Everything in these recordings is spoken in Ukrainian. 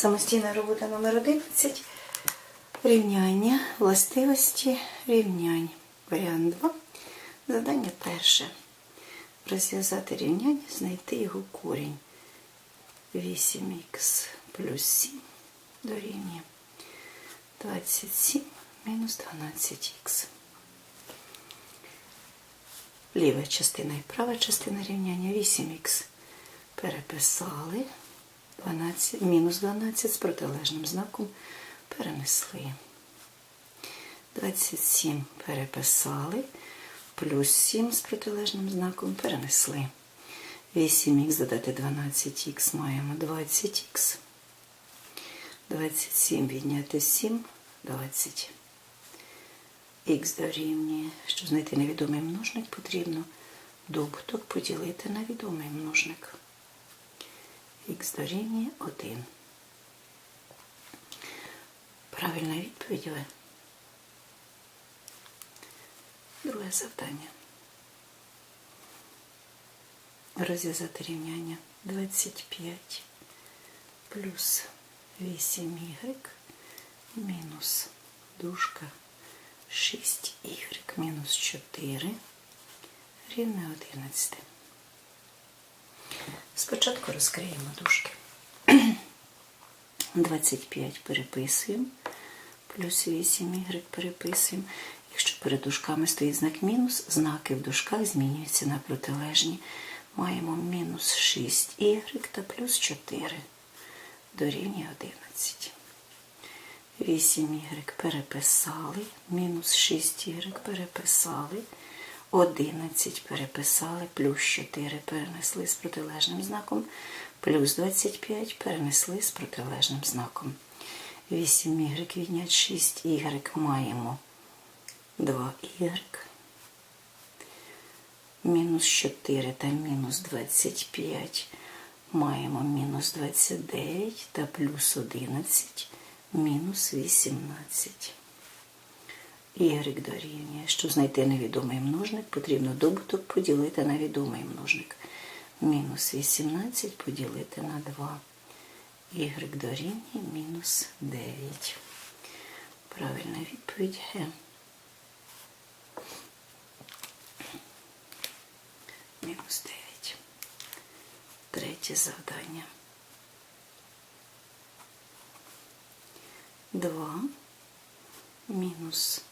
Самостійна робота номер 11. Рівняння, властивості рівнянь. Варіант 2. Завдання перше. Розв'язати рівняння, знайти його корінь. 8х плюс 7 дорівнює 27 мінус 12х. Ліва частина і права частина рівняння 8х переписали. 12, мінус 12 з протилежним знаком перенесли. 27 переписали, плюс 7 з протилежним знаком перенесли. 8х додати 12х маємо 20х. 27 відняти 7, 20. Х дорівнює. Щоб знайти невідомий множник, потрібно добуток поділити на відомий множник. Х дорівнює 1. Правильна відповідь В. Друге завдання. Розв'язати рівняння 25 плюс 8y мінус дужка 6y мінус 4 рівне 11. Спочатку розкриємо дужки. 25 переписуємо, плюс 8y переписуємо. Якщо перед дужками стоїть знак мінус, знаки в дужках змінюються на протилежні. Маємо мінус 6y та плюс 4 дорівнює 11. 8y переписали, мінус 6y переписали, 11 переписали, плюс 4 перенесли з протилежним знаком, плюс 25 перенесли з протилежним знаком. 8y відняти. 6y маємо 2y. Мінус 4 та мінус 25 маємо мінус 29 та плюс 11 мінус 18. Y дорівнює. Щоб знайти невідомий множник, потрібно добуток поділити на відомий множник. Мінус 18 поділити на 2. Y дорівнює мінус 9. Правильна відповідь Г. Мінус 9. Третє завдання. 2 мінус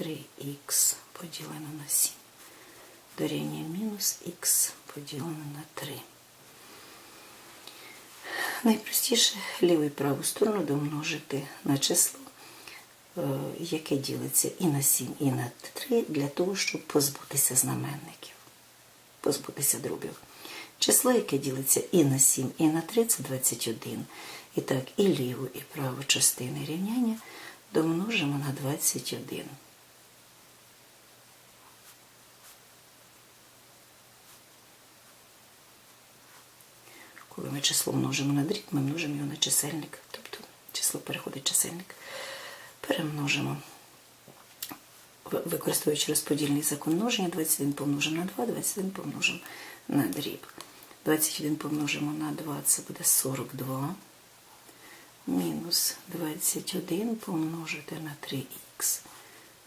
3х поділено на 7 дорівнює мінус х поділено на 3. Найпростіше ліву і праву сторону домножити на число, е, яке ділиться і на 7, і на 3, для того, щоб позбутися знаменників, позбутися дробів. Число, яке ділиться і на 7, і на 3 це 21. І так, і ліву, і праву частини рівняння домножимо на 21. Число множимо на дріб, ми множимо його на чисельник. Тобто число переходить чисельник. Перемножимо. Використовуючи розподільний закон множення, 21 помножимо на 2, 21 помножимо на дріб. 21 помножимо на 2, це буде 42. Мінус 21 помножити на 3х.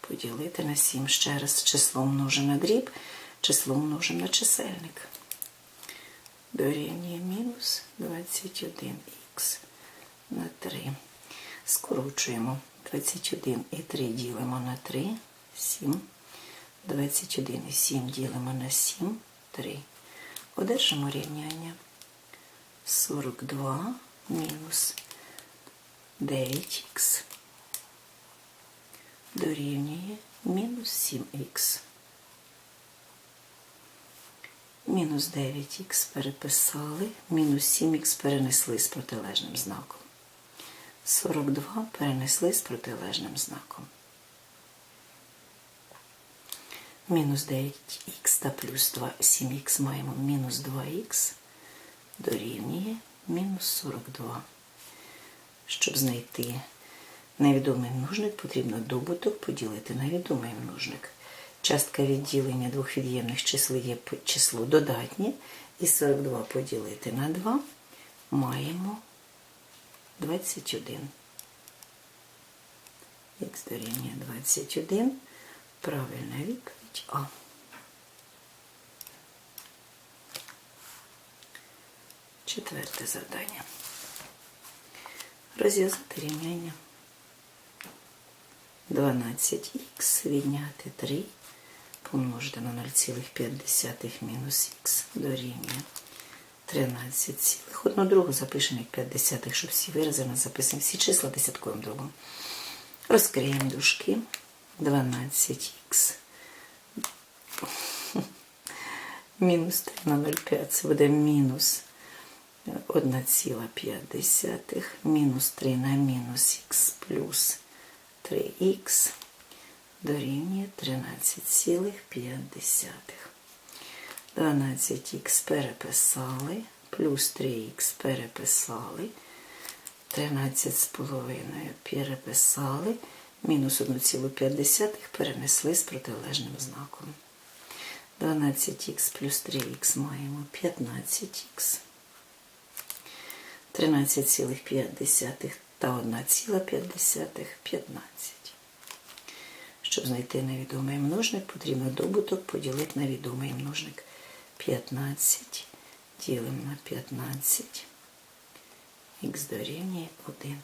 Поділити на 7. Ще раз число множимо на дріб, число множимо на чисельник. Дорівнює мінус 21х на 3. Скорочуємо 21 і 3 ділимо на 3, 7. 21 і 7 ділимо на 7, 3. Одержимо рівняння 42 мінус 9х дорівнює мінус 7х. Мінус 9х переписали, мінус 7х перенесли з протилежним знаком. 42 перенесли з протилежним знаком. Мінус 9х та плюс 7х маємо мінус 2х дорівнює мінус 42. Щоб знайти невідомий множник, потрібно добуток поділити на відомий множник. Частка відділення двох від'ємних чисел є число додатнє, і 42 поділити на 2 маємо 21. Х дорівнює 21. Правильна відповідь А. Четверте завдання. Розв'язати рівняння. 12х відняти 3 помножити на 0,5 мінус х дорівнює 13 цілих. Одну другу запишемо як 5 щоб всі вирази нас записані, всі числа десятковим дробом. Розкриємо дужки. 12х мінус 3 на 0,5 це буде мінус 1,5 мінус 3 на мінус х плюс 3х дорівнює 13,5. 12х переписали, плюс 3х переписали, 13,5 переписали, мінус 1,5 перенесли з протилежним знаком. 12х плюс 3х маємо 15х. 13,5 та 1,5 – 15. Щоб знайти невідомий множник, потрібно добуток поділити на відомий множник. 15 ділимо на 15. Х дорівнює 1.